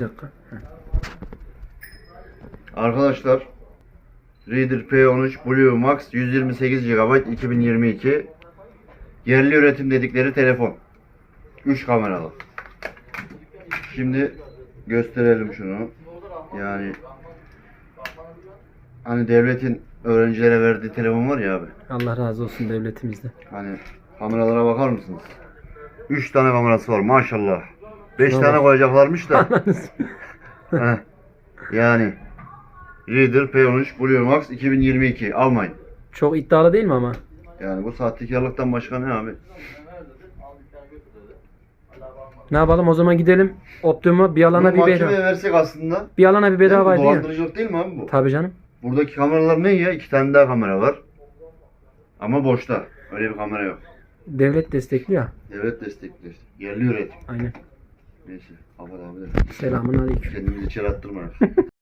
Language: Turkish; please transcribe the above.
Bir dakika. Heh. Arkadaşlar Reader P13 Blue Max 128 GB 2022 yerli üretim dedikleri telefon. 3 kameralı. Şimdi gösterelim şunu. Yani hani devletin öğrencilere verdiği telefon var ya abi. Allah razı olsun devletimizde. Hani kameralara bakar mısınız? 3 tane kamerası var maşallah. 5 Şuna tane koyacaklarmış da. Heh. yani Reader P13 Blue Max 2022 almayın. Çok iddialı değil mi ama? Yani bu sahtekarlıktan başka ne abi? Ne yapalım o zaman gidelim Optimum'a bir alana bir mahkemeye bedava. versek aslında. Bir alana bir bedavaydı Değil mi? ya. Dolandırıcılık değil mi abi bu? Tabii canım. Buradaki kameralar ne ya? İki tane daha kamera var. Ama boşta. Öyle bir kamera yok. Devlet destekliyor. Devlet destekliyor. Yerli üretim. Aynen. Neyse. Kapat abi de. Selamun aleyküm. Kendimizi içeri attırmayalım.